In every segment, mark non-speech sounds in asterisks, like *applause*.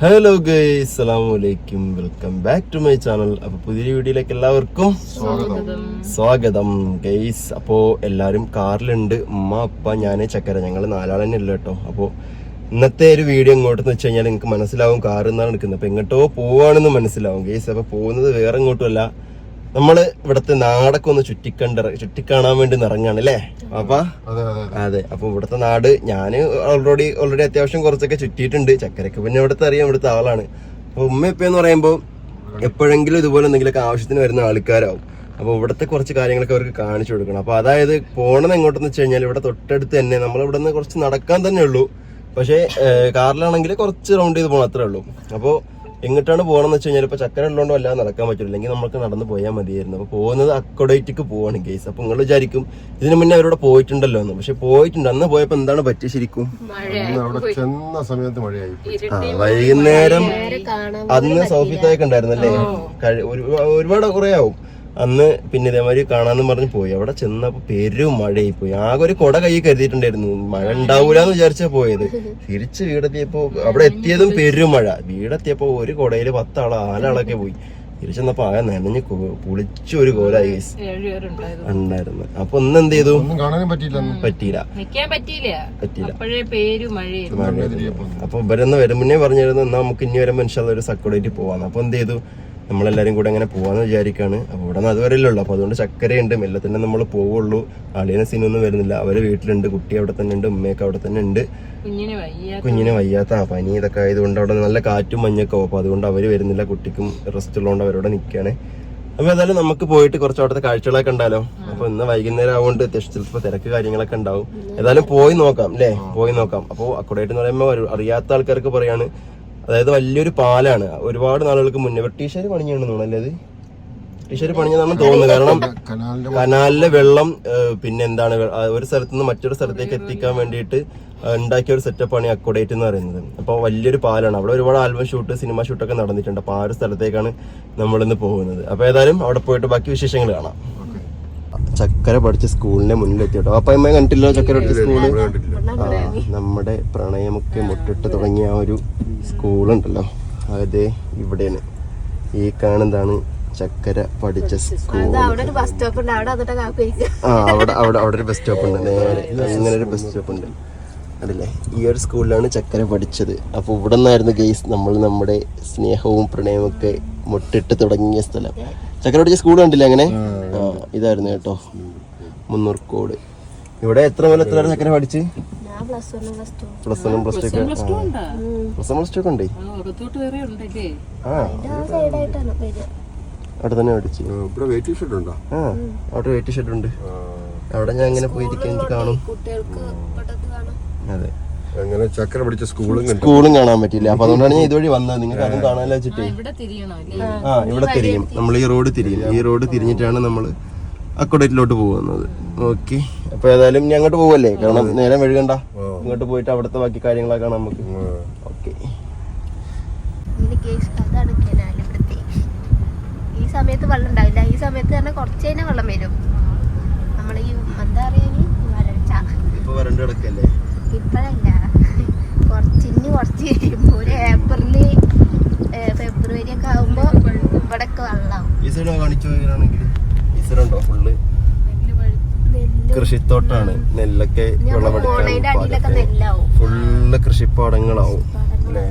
Hello guy അസ്സലാമു അലൈക്കും welcome back to my channel അപ്പൊ പുതിയ വീഡിയോയിലേക്ക് എല്ലാവർക്കും സ്വാഗതം. ഗൈസ് അപ്പോ എല്ലാരും കാറിലുണ്ട്. ഉമ്മ അപ്പ ഞാൻ ചക്കര ഞങ്ങൾ നാലാൾ തന്നെ ഉള്ളു കേട്ടോ. അപ്പോ ഇന്നത്തെ ഒരു വീഡിയോ എങ്ങോട്ടെന്ന് വെച്ച് കഴിഞ്ഞാൽ നിങ്ങൾക്ക് മനസ്സിലാവും കാറിൽ നിന്നാണ് എടുക്കുന്നത്. അപ്പൊ എങ്ങോട്ടോ പോവാണെന്ന് മനസ്സിലാവും. ഗൈസ് അപ്പൊ പോകുന്നത് വേറെ എങ്ങോട്ടും നമ്മൾ ഇവിടുത്തെ നാടൊക്കെ ഒന്ന് ചുറ്റിക്കണ്ട ചുറ്റിക്കാണാൻ വേണ്ടി ഇറങ്ങാണ് അല്ലേ അപ്പൊ? അതെ അപ്പൊ ഇവിടുത്തെ നാട് ഞാൻ ഓൾറെഡി ഓൾറെഡി അത്യാവശ്യം കുറച്ചൊക്കെ ചുറ്റിയിട്ടുണ്ട്. ചക്കരക്ക് പിന്നെ ഇവിടുത്തെ അറിയാം ഇവിടുത്തെ ആളാണ്. അപ്പൊ ഉമ്മ ഇപ്പൊ എന്ന് പറയുമ്പോൾ എപ്പോഴെങ്കിലും ഇതുപോലെ എന്തെങ്കിലുമൊക്കെ ആവശ്യത്തിന് വരുന്ന ആൾക്കാരാവും. അപ്പൊ ഇവിടുത്തെ കുറച്ച് കാര്യങ്ങളൊക്കെ അവർക്ക് കാണിച്ചു കൊടുക്കണം. അപ്പൊ അതായത് പോണത് എങ്ങോട്ടെന്ന് വെച്ച് കഴിഞ്ഞാൽ ഇവിടെ തൊട്ടടുത്ത് തന്നെ നമ്മൾ ഇവിടെ നിന്ന് കുറച്ച് നടക്കാൻ തന്നെ ഉള്ളൂ. പക്ഷേ കാറിലാണെങ്കിൽ കുറച്ച് റൗണ്ട് ചെയ്ത് പോകണം അത്രേ ഉള്ളൂ. അപ്പോൾ എങ്ങോട്ടാണ് പോകണമെന്ന് വെച്ച് കഴിഞ്ഞാൽ ഇപ്പോൾ ചക്കര ഉള്ളതുകൊണ്ട് വല്ലാതെ നടക്കാൻ പറ്റില്ല. അല്ലെങ്കിൽ നമുക്ക് നടന്ന് പോയാൽ മതിയായിരുന്നു. അപ്പോൾ പോകുന്നത് അക്കോഡേറ്റിക്ക് പോവാണ് കേസ് അപ്പോൾ നിങ്ങൾ വിചാരിക്കും ഇതിന് മുന്നേ അവരോട് പോയിട്ടുണ്ടല്ലോ എന്ന്. പക്ഷെ പോയിട്ടുണ്ട്. അന്ന് പോയപ്പോൾ എന്താണ് പറ്റി ശരിക്കും? അന്ന് അവിടെ ചെന്ന സമയത്ത് മഴയായി. ആ വൈകുന്നേരം അന്ന് സൗഫിത്തായൊക്കെ ഉണ്ടായിരുന്നല്ലേ? ഒരു- ഒരുപാട് കുറേ ആവും. അന്ന് പിന്നെ ഇതേമാതിരി കാണാന്ന് പറഞ്ഞ് പോയി. അവിടെ ചെന്നപ്പോ പെരും മഴയായി പോയി ആകെ ഒരു കൊട കൈ കരുതിയിട്ടുണ്ടായിരുന്നു. മഴ ഉണ്ടാവൂലെന്ന് വിചാരിച്ചാ പോയത്. തിരിച്ച് വീടെത്തിയപ്പോ അവിടെ എത്തിയതും പെരും മഴ. വീടെത്തിയപ്പോ ഒരു കൊടയിൽ പത്താളോ ആലാളൊക്കെ പോയി. തിരിച്ചെന്നപ്പോ ആകെ നനഞ്ഞ് കുളിച്ച ഒരു കോലായി. ഉണ്ടായിരുന്നു. അപ്പൊ ഒന്ന് എന്ത് ചെയ്തു? പറ്റിയില്ല പറ്റിയില്ല. അപ്പൊ ഇവരെന്ന് വരും മുന്നേ പറഞ്ഞിരുന്നു എന്നാ നമുക്ക് ഇനി വരെ മനുഷ്യ ഒരു പോവാന്ന്. അപ്പൊ എന്ത് ചെയ്തു? നമ്മളെല്ലാരും കൂടെ അങ്ങനെ പോകാമെന്ന് വിചാരിക്കുകയാണ് അപ്പോൾ ഇവിടെ നിന്ന് അതുവരെ ഉള്ളു. അപ്പൊ അതുകൊണ്ട് ചക്കരയുണ്ട്. മെല്ലെ തന്നെ നമ്മൾ പോവുള്ളൂ. അളിയനെ സീനൊന്നും വരുന്നില്ല. അവർ വീട്ടിലുണ്ട്. കുട്ടി അവിടെ തന്നെ ഉണ്ട്. ഉമ്മയൊക്കെ അവിടെ തന്നെ ഉണ്ട്. കുഞ്ഞിന് വയ്യ കുഞ്ഞിന് വയ്യാത്ത പനി ഇതൊക്കെ ആയതുകൊണ്ട് അവിടെ നല്ല കാറ്റും മഞ്ഞൊക്കെ അപ്പോൾ അപ്പൊ അതുകൊണ്ട് അവർ വരുന്നില്ല. കുട്ടിക്കും റെസ്റ്റ് ഉള്ളതുകൊണ്ട് അവരോട് നിൽക്കുകയാണ് അപ്പോൾ ഏതായാലും നമുക്ക് പോയിട്ട് കുറച്ച് അവിടുത്തെ കാഴ്ചകളൊക്കെ ഉണ്ടാലോ അപ്പൊ ഇന്ന് വൈകുന്നേരം ആവുകൊണ്ട് അത്യാവശ്യം ചിലപ്പോ തിരക്ക് കാര്യങ്ങളൊക്കെ ഉണ്ടാവും. ഏതായാലും പോയി നോക്കാം അല്ലേ പോയി നോക്കാം. അപ്പോൾ അക്കോഡേറ്റ് എന്ന് പറയുമ്പോൾ അറിയാത്ത ആൾക്കാർക്ക് പറയാണ് അതായത് വലിയൊരു പാലാണ്. ഒരുപാട് നാളുകൾക്ക് മുന്നേ. ബ്രിട്ടീഷുകാർ പണിഞ്ഞാണെന്ന് തോന്നുന്നു അല്ലേ ടീഷർട്ട് പണിഞ്ഞതാണെന്ന് തോന്നുന്നു. കാരണം കനാലിലെ വെള്ളം പിന്നെ എന്താണ് ഒരു സ്ഥലത്ത് നിന്ന് മറ്റൊരു സ്ഥലത്തേക്ക് എത്തിക്കാൻ വേണ്ടിയിട്ട് ഉണ്ടാക്കിയ ഒരു സെറ്റപ്പാണ് ഈ അക്കോഡേറ്റ് എന്ന് പറയുന്നത്. അപ്പോൾ വലിയൊരു പാലാണ്. അവിടെ ഒരുപാട് ആൽബം ഷൂട്ട് സിനിമ ഷൂട്ടൊക്കെ നടന്നിട്ടുണ്ട്. അപ്പോൾ ആ ഒരു സ്ഥലത്തേക്കാണ് നമ്മളിന്ന് പോകുന്നത്. അപ്പോൾ ഏതായാലും അവിടെ പോയിട്ട് ബാക്കി വിശേഷങ്ങൾ കാണാം. ചക്കര പഠിച്ച സ്കൂളിന്റെ മുന്നിലെത്തി കേട്ടോ അപ്പൊ അമ്മ കണ്ടില്ലോ ചക്കര പഠിച്ച സ്കൂൾ? കണ്ടിട്ടില്ല. നമ്മുടെ പ്രണയമൊക്കെ മുട്ടിട്ട് തുടങ്ങിയ ആ ഒരു സ്കൂളുണ്ടല്ലോ. അത് ഇവിടെയാണ്. ഈ കാണുന്നതാണ് ചക്കര പഠിച്ച സ്കൂൾ. അവിടെ ഒരു ബസ് സ്റ്റോപ്പ് ഉണ്ട്. അവിടെ അതിട്ട് കാപ്പിരിക്കുക ആ അവിടെ അവിടെ അവിടെ ഒരു ബസ് സ്റ്റോപ്പ് ഉണ്ട്. *laughs* നേരെ അങ്ങനെ ഒരു ബസ് സ്റ്റോപ്പ് ഉണ്ട്. അതല്ലേ? ഈ ഒരു സ്കൂളിലാണ് ചക്കര പഠിച്ചത്. അപ്പോൾ ഇവിടെ നിന്നായിരുന്നു ഗെയ്സ് നമ്മൾ നമ്മുടെ സ്നേഹവും പ്രണയവും ഒക്കെ മുട്ടിട്ട് തുടങ്ങിയ സ്ഥലം. ചക്കര പഠിച്ച സ്കൂൾ കണ്ടില്ലേ അങ്ങനെ? ഇതായിരുന്നു കേട്ടോ. മുന്നൂർക്കോട് ഇവിടെ എത്ര മുതൽ എത്ര ചക്കര പഠിച്ച്? ഞാൻ plus one plus two plus വണ്ണും plus two plus one plus two ഒക്കെ ഉണ്ട്? ആ അവിടെ തന്നെ പഠിച്ചു. ഇവിടെ വെയിറ്റ് ഷെഡ് ഉണ്ടോ? ആ അവിടെ വെയിറ്റ് ഷെഡ് ഉണ്ട്. അവിടെ ഞാൻ ഇങ്ങനെ പോയിരിക്കാൻ കാണാം. അതെ. അങ്ങനെ ചക്കര പിടിച്ച സ്കൂളും കണ്ടു സ്കൂളും കാണാൻ പറ്റില്ല അപ്പൊ അതുകൊണ്ടാണ് ഞാൻ ഇതുവഴി വന്നത്. നിങ്ങൾക്ക് അതും കാണാൻ വെച്ചിട്ട് ഇവിടെ തിരിയണോ? അല്ലേ ആ ഇവിടെ തിരിയും. നമ്മൾ ഈ റോഡ് തിരിയും. ഈ റോഡ് തിരിഞ്ഞിട്ടാണ് നമ്മൾ അക്കോഡേറ്റിലോട്ട് പോകുന്നത്. ഓക്കെ. അപ്പൊ ഏതായാലും ഞാൻ അങ്ങോട്ട് പോവല്ലേ? കാരണം നേരം വഴുകണ്ട ഇങ്ങോട്ട് പോയിട്ട് അവിടുത്തെ ബാക്കി കാര്യങ്ങളൊക്കെ നമുക്ക്. ഓക്കെ. ഈ സമയത്ത് വെള്ളം ഉണ്ടാവില്ല. ഈ സമയത്ത് തന്നെ കുറച്ച് കഴിഞ്ഞാൽ വെള്ളം വരും. നമ്മൾ ഈ എന്താ പറയാ വരണ്ട കിടക്കല്ലേ? ഇപ്പോഴല്ല. കുറച്ചിന് കുറച്ച് കഴിയുമ്പോ ഒരു ഏപ്രിൽ ഫെബ്രുവരി ഒക്കെ ആകുമ്പോ ഇവിടൊക്കെ വെള്ളമാവും കൃഷിത്തോട്ടാണ്. നെല്ലൊക്കെ നെല്ലാവും. ഫുള്ള് കൃഷിപ്പാടങ്ങളാവും അല്ലേ?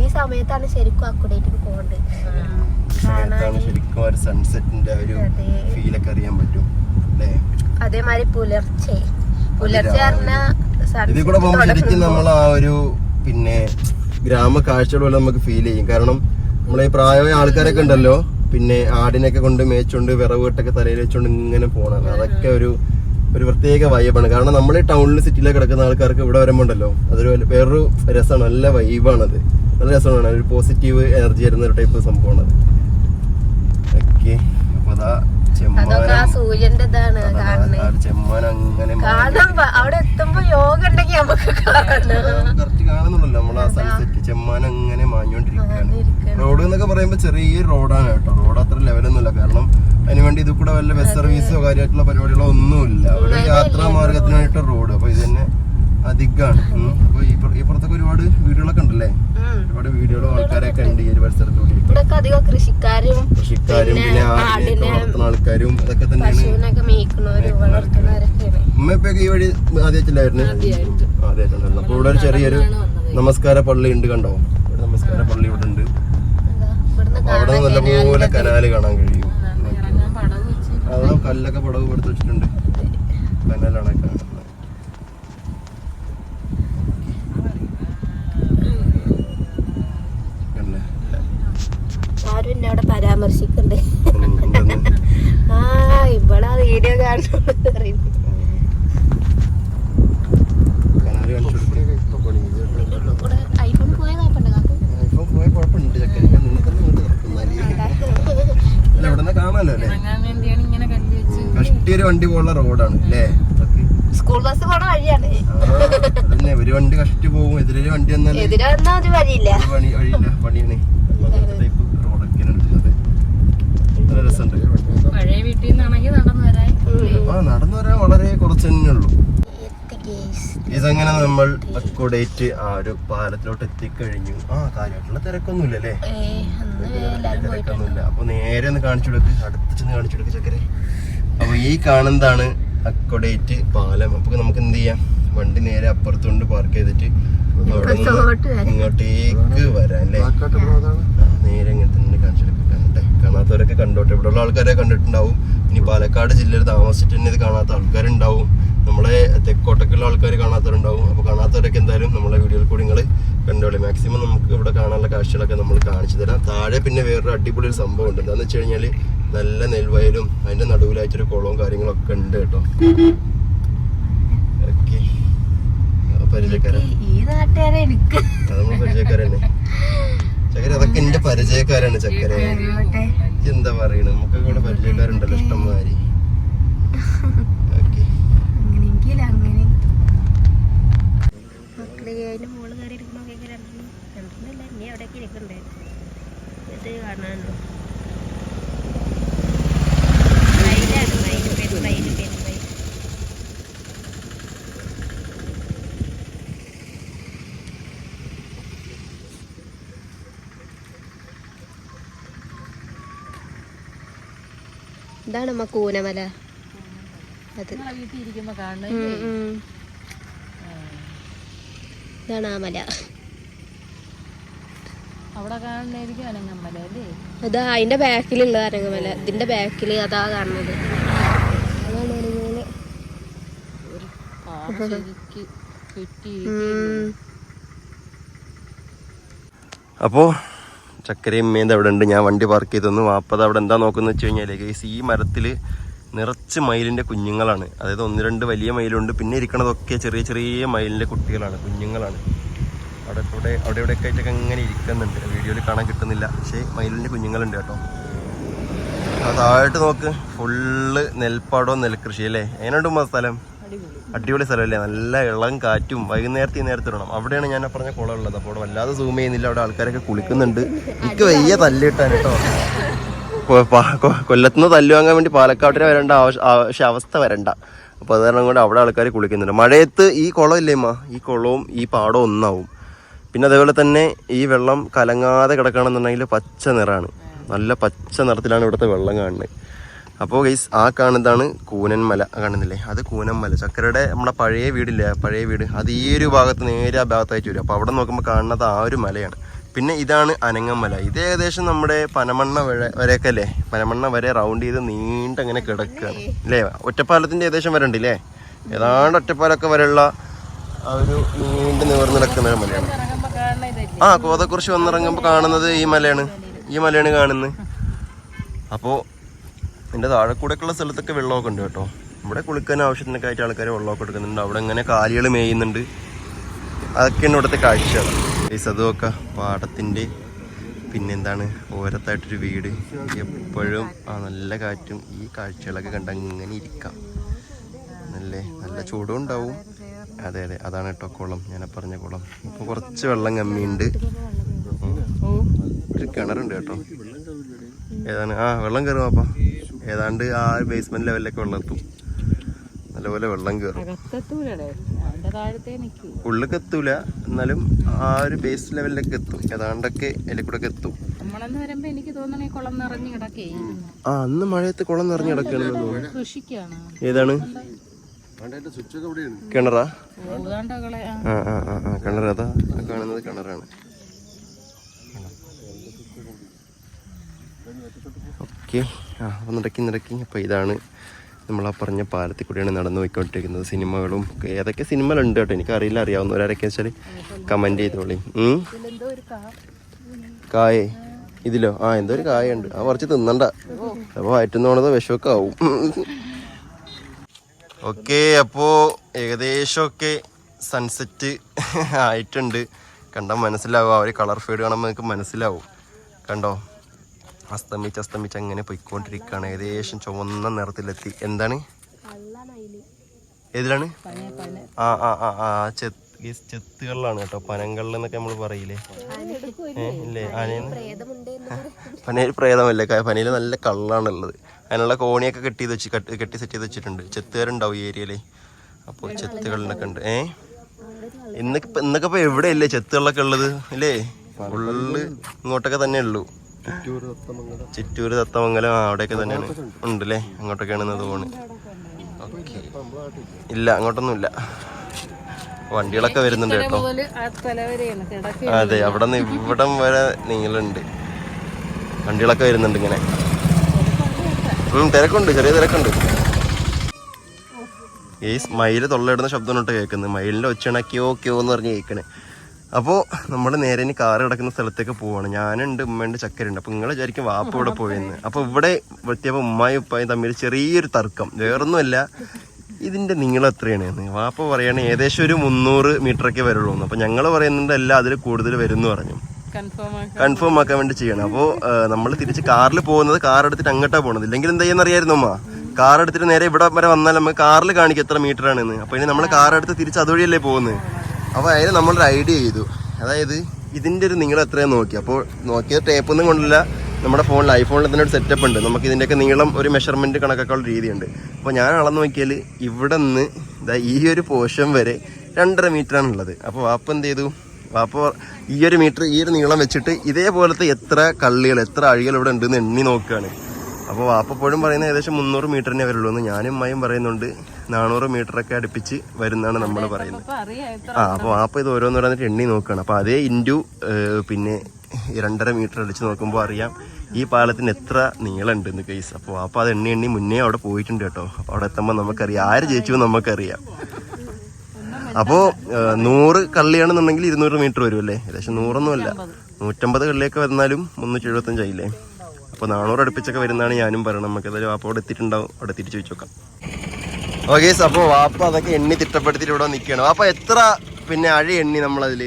ഈ സമയത്താണ് ശരിക്കും അക്കുഡേറ്റിന് പോകേണ്ടത് സമയത്താണ് ശരിക്കും ഒരു സൺസെറ്റിന്റെ ഒരു. ഫീലൊക്കെ അറിയാൻ പറ്റും അല്ലേ? അതേമാതിരി പുലർച്ചെ. പുലർച്ചെ ഇതിൽ കൂടെ പോകുമ്പോൾ ശരിക്കും നമ്മൾ ആ ഒരു പിന്നെ ഗ്രാമ കാഴ്ചകൾ പോലെ നമുക്ക് ഫീൽ ചെയ്യും. കാരണം നമ്മളെ ഈ പ്രായമായ ആൾക്കാരൊക്കെ ഉണ്ടല്ലോ പിന്നെ ആടിനൊക്കെ കൊണ്ട് മേച്ചുകൊണ്ട് വിറവ് കെട്ടൊക്കെ തലയിൽ വെച്ചുകൊണ്ട് ഇങ്ങനെ പോകണം അതൊക്കെ ഒരു ഒരു പ്രത്യേക വൈബാണ് കാരണം നമ്മൾ ഈ ടൗണിൽ സിറ്റിയിലൊക്കെ കിടക്കുന്ന ആൾക്കാർക്ക് ഇവിടെ വരുമ്പോൾ ഉണ്ടല്ലോ അതൊരു വേറൊരു രസമാണ്. നല്ല വൈബാണത് നല്ല രസമാണ്. ഒരു പോസിറ്റീവ് എനർജി വരുന്ന ഒരു ടൈപ്പ് സംഭവമാണത് ഓക്കെ അപ്പൊ അതാ അതൊക്കെ ആ സൂര്യന്റെ ഇതാണ് കാണുന്നത് ആ ചെമ്മാനം അങ്ങനെ കാണാൻ പ- അവിടെ എത്തുമ്പോ യോഗ ഉണ്ടെങ്കിൽ നമുക്ക് കാണുന്നുണ്ടല്ലോ നമ്മൾ ആ സൺസെറ്റ് ചെമ്മാനം അങ്ങനെ മാഞ്ഞോണ്ടിരിക്കുകയാണ് റോഡ് എന്നൊക്കെ പറയുമ്പോ ചെറിയ റോഡാണ് കേട്ടോ. റോഡ് അത്ര ലെവലൊന്നുമില്ല കാരണം അതിനുവേണ്ടി ഇത് കൂടെ വല്ല ബസ് സർവീസോ കാര്യമായിട്ടുള്ള പരിപാടികളോ ഒന്നുമില്ല. ഒരു യാത്രാ മാർഗത്തിനായിട്ട് റോഡ് അപ്പൊ ഇത് തന്നെ അധികമാണ് അപ്പൊ ഈ പുറത്തൊക്കെ ഒരുപാട് വീടുകളൊക്കെ ഉണ്ടല്ലേ. ഒരുപാട് വീടുകളും ആൾക്കാരൊക്കെ ഉണ്ട് ഈ ഒരു പരിസരത്തൂടി ഇവിടൊക്കെ അധികം കൃഷിക്കാരും കൃഷിക്കാരും പിന്നെ വളർത്തുന്ന ആൾക്കാരും അതൊക്കെ തന്നെയാണ്. പശുവിനൊക്കെ ഇപ്പൊ ഈ വഴി ആദ്യമായിട്ടില്ലായിരുന്നു? ആദ്യമായിട്ട്. ആദ്യമായിട്ടുണ്ടായിരുന്നു അപ്പൊ ഇവിടെ ഒരു ചെറിയൊരു നമസ്കാര പള്ളി ഉണ്ട് കണ്ടോ? ഇവിടെ നമസ്കാര പള്ളി ഇവിടെ ഉണ്ട്. അവിടെ നല്ലപോലെ കനാല് കാണാൻ കഴിയും. അതാ അവിടെ കല്ലൊക്കെ പടവ് എടുത്ത് വെച്ചിട്ടുണ്ട് കനാലാണ് കാണുന്നത് കണ്ടല്ലേ? ആരും എന്നെ അവിടെ പരാമർശിക്കണ്ടേ ഉം, ഉണ്ടെന്ന്. ആ ഇവിടെ വീഡിയോ കാണുന്നു പറയുന്നു കനാല് കാണിച്ചു കൊടുക്കും ഇപ്പൊ പണി ചെയ്തിട്ടുണ്ട്. ഇവിടെ ഐഫോൺ പോയ കുഴപ്പമുണ്ട് കാക്കു ഇപ്പൊ പോയ കുഴപ്പമുണ്ട് ചക്കര ഞാൻ നിങ്ങൾക്ക് ഇങ്ങോട്ട് തുറക്കുന്നാൽ അല്ല ഇവിടെ നിന്ന് കാണാമല്ലോ പരാമർശിക്കണ്ട്? ആ ഇവിടെ ഇങ്ങനെ കല്ല് വെച്ച് കഷ്ടിയൊരു വണ്ടി പോകുന്ന റോഡാണ് അല്ലേ? സ്കൂൾ ബസ് പോണ വഴിയാണ്. ഒരു വണ്ടി കഷ്ടി പോകും. എതിരൊരു വണ്ടി വന്നാൽ എതിരെ വഴിയില്ല. വഴിയില്ല. പണിയാണ് അപ്പൊ അങ്ങനത്തെ ടൈപ്പ് റോഡൊക്കെയാണ് എടുക്കുന്നത് നല്ല രസമുണ്ട് പഴയ വീട്ടിൽ നിന്നാണെങ്കിൽ നടന്നു വരാൻ ആ നടന്നു വരാൻ വളരെ കുറച്ച് തന്നെ ഉള്ളൂ ഇതങ്ങനെ നമ്മൾ അക്കോഡേറ്റ് ആ ഒരു പാലത്തിലോട്ട് എത്തിക്കഴിഞ്ഞു. ആ കാര്യമായിട്ടുള്ള തിരക്കൊന്നുമില്ല അല്ലേ തിരക്കൊന്നുമില്ല. അപ്പൊ നേരെ ഒന്ന് കാണിച്ചു കൊടുക്ക്. അടുത്ത് ചെന്ന് കാണിച്ചു കൊടുക്ക് ചക്കരെ. അപ്പൊ ഈ കാണുന്നതാണ് അക്കോഡേറ്റ് പാലം. അപ്പൊ നമുക്ക് എന്ത് ചെയ്യാം? വണ്ടി നേരെ അപ്പുറത്തുകൊണ്ട് പാർക്ക് ചെയ്തിട്ട്. ഇങ്ങോട്ടേക്ക് വരാം അല്ലേ? നേരെ ഇങ്ങനെ തന്നെ കാണിച്ചു കൊടുക്ക്. കാണട്ടെ കാണാത്തവരൊക്കെ കണ്ടോട്ടെ. ഇവിടെ ഉള്ള ആൾക്കാരെ കണ്ടിട്ടുണ്ടാവും. ഇനി പാലക്കാട് ജില്ലയിൽ താമസിച്ചിട്ട് തന്നെ ഇത് കാണാത്ത ആൾക്കാരുണ്ടാവും. നമ്മളെ തെക്കോട്ടക്കുള്ള ആൾക്കാർ കാണാത്തവരുണ്ടാവും. അപ്പോൾ കാണാത്തവരൊക്കെ എന്തായാലും നമ്മളെ വീഡിയോയിൽ കൂടി നിങ്ങൾ കണ്ടോളി മാക്സിമം നമുക്ക് ഇവിടെ കാണാനുള്ള കാഴ്ചകളൊക്കെ നമ്മൾ കാണിച്ചു തരാം. താഴെ പിന്നെ വേറൊരു അടിപൊളി ഒരു സംഭവം ഉണ്ട്. എന്താന്ന് വെച്ച് കഴിഞ്ഞാൽ നല്ല നെൽവയലും അതിന്റെ നടുവിലായിട്ടൊരു കുളവും കാര്യങ്ങളൊക്കെ ഉണ്ട് കേട്ടോ. പരിചയക്കാരൻ നമ്മൾ പരിചയക്കാരന്നെ ചക്കര അതൊക്കെ എന്റെ പരിചയക്കാരാണ് ചക്കര. എന്താ പറയണേ? നമുക്കൊക്കെ ഇവിടെ പരിചയക്കാരുണ്ടല്ലോ ഇഷ്ടംമാതിരി ഓക്കെ അങ്ങനെയെങ്കിൽ അങ്ങനെ മക്കൾ അതിന്റെ മോൾ കയറി ഇരിക്കണൊക്കെ രണ്ടെണ്ണം രണ്ടെണ്ണല്ല ഇനി എവിടെയൊക്കെ ഇരിക്കണ്ടേ ഇത് കാണാനോ മയിലാണ് മയിൽ പെൺ മയിൽ പെൺ മയിൽ ഇതാണ് നമ്മ കൂനമല. അത്. ഇതാണ് ആ മല. അവിടെ കാണുന്നതായിരിക്കും അനങ്ങമ്മല അല്ലേ? അതാ അതിന്റെ ബാക്കിലുള്ള അരങ്ങമല ഇതിന്റെ ബാക്കിൽ അതാ കാണുന്നത്. അതാണ്. അപ്പോൾ ചക്കരയും മേന്ത് അവിടെ ഉണ്ട്. ഞാൻ വണ്ടി പാർക്ക് ചെയ്തൊന്ന് വാപ്പത് അവിടെ എന്താ നോക്കുന്നത് വെച്ച് കഴിഞ്ഞാൽ ഗൈസ് ഈ മരത്തിൽ നിറച്ച് മയിലിന്റെ കുഞ്ഞുങ്ങളാണ്. അതായത് ഒന്ന് രണ്ട് വലിയ മയിലുണ്ട്. പിന്നെ ഇരിക്കണതൊക്കെ ചെറിയ ചെറിയ മയിലിന്റെ കുട്ടികളാണ്. കുഞ്ഞുങ്ങളാണ്. അവിടെ കൂടെ അവിടെ ഇവിടെയൊക്കെ ആയിട്ടൊക്കെ ഇങ്ങനെ ഇരിക്കുന്നുണ്ട്. വീഡിയോയിൽ കാണാൻ കിട്ടുന്നില്ല. പക്ഷേ മയിലിന്റെ കുഞ്ഞുങ്ങളുണ്ട് കേട്ടോ. താഴോട്ട് നോക്ക്. ഫുള്ള് നെൽപ്പാടോ നെൽകൃഷി അല്ലേ എങ്ങനെയുണ്ട് സ്ഥലം? അടിപൊളി. സ്ഥലമല്ലേ? നല്ല ഇളം കാറ്റും വൈകുന്നേരത്തെ ഈ നേരത്തെ ഇടണം. അവിടെയാണ് ഞാൻ പറഞ്ഞ കുളം ഉള്ളത്. അപ്പോൾ അവിടെ വല്ലാതെ സൂം ചെയ്യുന്നില്ല. അവിടെ ആൾക്കാരൊക്കെ കുളിക്കുന്നുണ്ട്. എനിക്ക് വലിയ തല്ല് കിട്ടാൻ കേട്ടോ കൊല്ലത്തുനിന്ന് തല്ല് വാങ്ങാൻ വേണ്ടി പാലക്കാട്ടിന് വരേണ്ട ആവശ്യ അവസ്ഥ വരണ്ട. അപ്പോൾ അത് കാരണം കൊണ്ട് അവിടെ ആൾക്കാർ കുളിക്കുന്നുണ്ട്. മഴയത്ത് ഈ കുളം ഇല്ലേമ്മ ഈ കുളവും ഈ പാടവും ഒന്നാവും. പിന്നെ അതേപോലെ തന്നെ ഈ വെള്ളം കലങ്ങാതെ കിടക്കണമെന്നുണ്ടെങ്കിൽ പച്ച നിറമാണ്. നല്ല പച്ച നിറത്തിലാണ് ഇവിടുത്തെ വെള്ളം കാണുന്നത്. അപ്പോൾ ഗൈസ് ആ കാണുന്നതാണ് കൂനൻ മല കാണുന്നില്ലേ? അത് കൂനൻ മല ചക്കരയുടെ നമ്മുടെ പഴയ വീടില്ലേ? പഴയ വീട്. അത് ഈ ഒരു ഭാഗത്ത് നേരെ ആ ഭാഗത്തായിട്ട് വരും. അപ്പോൾ അവിടെ നോക്കുമ്പോൾ കാണുന്നത് ആ ഒരു മലയാണ്. പിന്നെ ഇതാണ് അനങ്ങമല ഇത് ഏകദേശം നമ്മുടെ പനമണ്ണ വരെ വരെയൊക്കെ അല്ലേ? പനമണ്ണ വരെ റൗണ്ട് ചെയ്ത് നീണ്ടങ്ങനെ കിടക്കുകയാണ് അല്ലേ? ഒറ്റപ്പാലത്തിന്റെ ഏകദേശം വരെ ഉണ്ട് അല്ലേ ഏതാണ്ട് ഒറ്റപ്പാലൊക്കെ വരെയുള്ള ആ ഒരു നീണ്ടു നിവർന്ന് കിടക്കുന്ന മലയാണ്. ആ കോതക്കുറിശി വന്നിറങ്ങുമ്പോൾ കാണുന്നത് ഈ മലയാണ്. ഈ മലയാണ് കാണുന്നത്. അപ്പോൾ എന്റെ താഴെ കൂടെയൊക്കെയുള്ള സ്ഥലത്തൊക്കെ വെള്ളമൊക്കെ ഉണ്ട് കേട്ടോ. ഇവിടെ കുളിക്കാൻ ആവശ്യത്തിനൊക്കെ ആയിട്ട് ആൾക്കാർ വെള്ളമൊക്കെ എടുക്കുന്നുണ്ട്. അവിടെ ഇങ്ങനെ കാലികൾ മേയുന്നുണ്ട്. അതൊക്കെയാണ് ഇവിടുത്തെ കാഴ്ചകൾ ഈ അതുമൊക്കെ പാടത്തിന്റെ പിന്നെന്താണ്? ഓരത്തായിട്ടൊരു വീട്. എപ്പോഴും ആ നല്ല കാറ്റും ഈ കാഴ്ചകളൊക്കെ കണ്ട് അങ്ങനെ ഇരിക്കാം. നല്ലേ നല്ല ചൂടും ഉണ്ടാവും. അതെ അതെ. അതാണ് കേട്ടോ കുളം. ഞാൻ പറഞ്ഞ കുളം. ഇപ്പോൾ കുറച്ച് വെള്ളം കമ്മിയുണ്ട്. ഒരു കിണറുണ്ട് കേട്ടോ. ഏതാണ്? ആ വെള്ളം കയറും അപ്പം ഏതാണ്ട് ആ ബേസ്മെന്റ് ലെവലിലൊക്കെ വെള്ളം എത്തും. നല്ലപോലെ വെള്ളം കയറും ഉള്ളിലേക്ക് എത്തൂല. എന്നാലും ആ ഒരു ബേസ് ലെവലിലൊക്കെ എത്തും. ഏതാണ്ടൊക്കെ അതിൽ കൂടെ എത്തും. നമ്മളെന്ന് വരുമ്പോ എനിക്ക് തോന്നണേ കുളം നിറഞ്ഞു കിടക്കേ. ആ അന്ന് മഴയത്ത് കുളം നിറഞ്ഞു കൃഷിക്കാണ്. ഏതാണ്? കിണറാ? ആ. ആ ആ ആ ആ. കിണർ അതാ കാണുന്നത്. കിണറാണ്. ഓക്കെ. ആ അപ്പം നടക്കി നടക്കി. അപ്പോൾ ഇതാണ് നമ്മൾ ആ പറഞ്ഞ പാലത്തിൽ കൂടിയാണ് നടന്നു പോയിക്കൊണ്ടിരിക്കുന്നത് സിനിമകളും ഏതൊക്കെ സിനിമകളുണ്ട് കേട്ടോ? എനിക്ക് അറിയില്ല അറിയാവുന്നവരാരൊക്കെ വെച്ചാൽ കമന്റ് ചെയ്തോളി. കായേ. ഇതിലോ? ആ എന്തോ ഒരു കായുണ്ട്. ആ കുറച്ച് തിന്നണ്ട. അപ്പോൾ വയറ്റുന്ന പോണത് വിഷമൊക്കെ ആവും ഓക്കെ അപ്പോൾ ഏകദേശമൊക്കെ സൺസെറ്റ് ആയിട്ടുണ്ട്. കണ്ടാൽ മനസ്സിലാവും. ആ ഒരു കളർ ഫീഡ് കാണുമ്പോൾ നിങ്ങൾക്ക് മനസ്സിലാവും. കണ്ടോ? അസ്തമിച്ച് അസ്തമിച്ച് അങ്ങനെ പോയിക്കൊണ്ടിരിക്കുകയാണ്. ഏകദേശം ചുവന്ന നിറത്തിലെത്തി. എന്താണ്? ഏതിലാണ്? ആ ആ ആ ആ ചെത്തുകളിലാണ് കേട്ടോ. പനങ്ങളിൽ എന്നൊക്കെ നമ്മൾ പറയില്ലേ? ഇല്ലേ? ആനയെന്ന്. പനയിൽ പ്രേതമല്ല? പനയിൽ നല്ല കള്ളാണുള്ളത്. അതിനുള്ള കോണിയൊക്കെ കെട്ടി വെച്ച് കെട്ടി സെറ്റ് ചെയ്ത് വെച്ചിട്ടുണ്ട്. ചെത്തുകാരുണ്ടാവും ഈ ഏരിയയിൽ അപ്പോൾ ചെത്തുകളിലൊക്കെ ഉണ്ട്. ഏ? ഇന്നൊക്കെ ഇന്നൊക്കെ ഇപ്പൊ എവിടെയല്ലേ ചെത്തുകളിലൊക്കെ ഉള്ളത്? അല്ലേ ഫുള്ള് ഇങ്ങോട്ടൊക്കെ തന്നെ ഉള്ളൂ ചുറ്റൂർ തത്തമംഗലം. അവിടെയൊക്കെ തന്നെയാണ്. ഉണ്ടല്ലേ? അങ്ങോട്ടൊക്കെയാണ് തോന്നുന്നു ഓക്കെ. ഇല്ല അങ്ങോട്ടൊന്നും ഇല്ല വണ്ടികളൊക്കെ വരുന്നുണ്ട് കേട്ടോ. അതെ അവിടെ നിന്ന് ഇവിടം വരെ നീളുണ്ട് വണ്ടികളൊക്കെ വരുന്നുണ്ട് ഇങ്ങനെ. തിരക്കുണ്ട് ചെറിയ തിരക്കുണ്ട്. ഈ മയിൽ തൊള്ളയിടുന്ന ശബ്ദമാണ് കേൾക്കുന്നത്. മയിലിന്റെ ഒച്ചയാണ് ക്യോ ക്യോ എന്ന് പറഞ്ഞ് കേൾക്കണേ. അപ്പോൾ നമ്മൾ നേരെ ഇനി കാറ് കിടക്കുന്ന സ്ഥലത്തേക്ക് പോവാണ്. ഞാനുണ്ട് ഉമ്മയുണ്ട് ചക്കരുണ്ട് അപ്പോൾ നിങ്ങൾ വിചാരിക്കും വാപ്പ ഇവിടെ പോയെന്ന്. അപ്പോൾ ഇവിടെ എത്തിയപ്പോൾ ഉമ്മായും ഉപ്പായും തമ്മിൽ ചെറിയൊരു തർക്കം. വേറൊന്നുമല്ല ഇതിന്റെ നീളം എത്രയാണ് വാപ്പ പറയുകയാണെങ്കിൽ ഏകദേശം ഒരു മുന്നൂറ് മീറ്റർ ഒക്കെ വരുള്ളൂ അപ്പോൾ ഞങ്ങൾ പറയുന്നുണ്ട് അല്ല അതിൽ കൂടുതൽ വരും പറഞ്ഞു. കൺഫേം ആക്കി കൺഫേം ആക്കാൻ വേണ്ടി ചെയ്യണം. അപ്പോൾ നമ്മൾ തിരിച്ച് കാറിൽ പോകുന്നത് കാർ എടുത്തിട്ട് അങ്ങോട്ടാ പോകുന്നത് ഇല്ലെങ്കിൽ എന്താ ചെയ്യുന്ന അറിയായിരുന്നു അമ്മ കാർ എടുത്തിട്ട് നേരെ ഇവിടെ വരെ വന്നാൽ നമുക്ക് കാറിൽ കാണിക്കും എത്ര മീറ്റർ ആണെന്ന് അപ്പോൾ ഇനി നമ്മൾ കാർ എടുത്ത് തിരിച്ച് അതുവഴിയല്ലേ പോകുന്നത്. അപ്പോൾ അതിന് നമ്മളൊരു ഐഡിയ ചെയ്തു. അതായത് ഇതിന്റെ ഒരു നീളം എത്രയാണ് നോക്കി. അപ്പോൾ നോക്കിയത് ടേപ്പൊന്നും കൊണ്ടില്ല നമ്മുടെ ഫോണിൽ ഐഫോണിൽ തന്നെ ഒരു സെറ്റപ്പ് ഉണ്ട്. നമുക്ക് ഇതിന്റെയൊക്കെ നീളം ഒരു മെഷർമെന്റ് കണക്കാക്കാനുള്ള രീതിയുണ്ട്. അപ്പോൾ ഞാൻ അളന്ന് നോക്കിയാൽ ഇവിടെ നിന്ന് ഇതാ ഈ ഒരു പോഷൻ വരെ രണ്ടര മീറ്ററാണുള്ളത് അപ്പോൾ വാപ്പ എന്ത് ചെയ്തു? വാപ്പ ഈ ഒരു മീറ്റർ ഈ ഒരു നീളം വെച്ചിട്ട് ഇതേപോലത്തെ എത്ര കള്ളികൾ എത്ര അഴികൾ ഇവിടെ ഉണ്ടെന്ന് എണ്ണി നോക്കുകയാണ് അപ്പോൾ വാപ്പപ്പോഴും പറയുന്നത് ഏകദേശം മുന്നൂറ് മീറ്ററിനെ വരുള്ളൂ എന്ന്. ഞാനും അമ്മയും പറയുന്നുണ്ട്. നാനൂറ് മീറ്ററൊക്കെ അടുപ്പിച്ച് വരുന്നതാണ് നമ്മൾ പറയുന്നത്. ആ അപ്പോൾ ആപ്പ് ഇത് ഓരോന്ന് പറഞ്ഞിട്ട് എണ്ണി നോക്കുകയാണ് അപ്പോൾ അതേ ഇന്റു പിന്നെ രണ്ടര മീറ്റർ അടിച്ച് നോക്കുമ്പോൾ അറിയാം ഈ പാലത്തിന് എത്ര നീളം ഉണ്ടെന്ന് കേസ് അപ്പോൾ വാപ്പ അത് എണ്ണി എണ്ണി മുന്നേ അവിടെ പോയിട്ടുണ്ട് കേട്ടോ. അപ്പോൾ അവിടെ എത്തുമ്പോൾ നമുക്കറിയാം. ആര് ജയിച്ചു നമുക്കറിയാം. അപ്പോൾ നൂറ് കള്ളിയാണെന്നുണ്ടെങ്കിൽ ഇരുന്നൂറ് മീറ്റർ വരും അല്ലേ ഏകദേശം നൂറൊന്നും അല്ല നൂറ്റമ്പത് കള്ളിയൊക്കെ വന്നാലും മുന്നൂറ്റി എഴുപത്തഞ്ചായില്ലേ അപ്പോൾ നാനൂറ് അടുപ്പിച്ചൊക്കെ വരുന്നതാണ് ഞാനും പറയണം നമുക്ക് ഏതായാലും അപ്പോൾ അവിടെ എത്തിയിട്ടുണ്ടാവും. അവിടെ തിരിച്ചു വെച്ച് നോക്കാം. ഓക്കെ അപ്പോൾ വാപ്പ അതൊക്കെ എണ്ണി തിട്ടപ്പെടുത്തിയിട്ട് ഇവിടെ നിൽക്കുകയാണ് വാപ്പ എത്ര പിന്നെ അഴി എണ്ണി നമ്മളതിൽ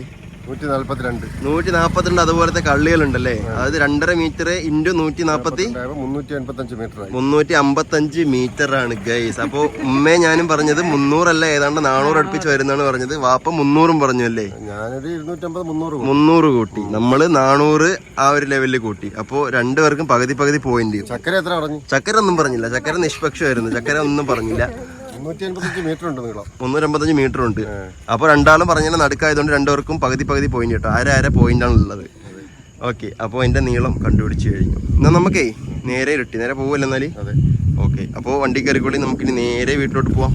നൂറ്റി നാല്പത്തിരണ്ട് നൂറ്റി നാൽപ്പത്തിരണ്ട് അതുപോലത്തെ കള്ളികളുണ്ടല്ലേ? അതായത് രണ്ടര മീറ്റർ ഇന്റു നൂറ്റി നാൽപ്പത്തി മുന്നൂറ്റി അൻപത്തഞ്ച് മീറ്റർ മുന്നൂറ്റി അമ്പത്തഞ്ച് മീറ്റർ ആണ് ഗൈസ് അപ്പോൾ ഉമ്മേ ഞാനും പറഞ്ഞത് മുന്നൂറല്ല ഏതാണ്ട് നാനൂറ് അടുപ്പിച്ച് വരുന്നതാണ് പറഞ്ഞത്. വാപ്പ മുന്നൂറും പറഞ്ഞു അല്ലേ? ഞാനൊരു ഇരുന്നൂറ്റമ്പത് മുന്നൂറ്. മുന്നൂറ് കൂട്ടി. നമ്മൾ നാനൂറ് ആ ഒരു ലെവലിൽ കൂട്ടി. അപ്പോ രണ്ടുപേർക്കും പകുതി പകുതി പോയിന്റ് ചക്കര എത്ര പറഞ്ഞു? ചക്കര ഒന്നും പറഞ്ഞില്ല. ചക്കര നിഷ്പക്ഷമായിരുന്നു. ചക്കര ഒന്നും പറഞ്ഞില്ല. മീറ്റർ ഉണ്ട് നീളം. മുന്നൂറ്റമ്പത്തഞ്ച് മീറ്റർ ഉണ്ട്. അപ്പോൾ രണ്ടാളും പറഞ്ഞാൽ നടുക്കായതുകൊണ്ട് രണ്ടുപേർക്കും പകുതി പകുതി പോയിന്റ് കേട്ടോ. ആരെ ആരെ പോയിന്റാണ് ഉള്ളത്. ഓക്കെ അപ്പോൾ അതിന്റെ നീളം കണ്ടുപിടിച്ച് കഴിഞ്ഞു. എന്നാൽ നമുക്കേ നേരെ ഇരട്ടി. നേരെ പോകുമല്ലോ എന്നാൽ? ഓക്കെ അപ്പോൾ വണ്ടി കയറിക്കൂടി നമുക്കിനി നേരെ വീട്ടിലോട്ട് പോവാം.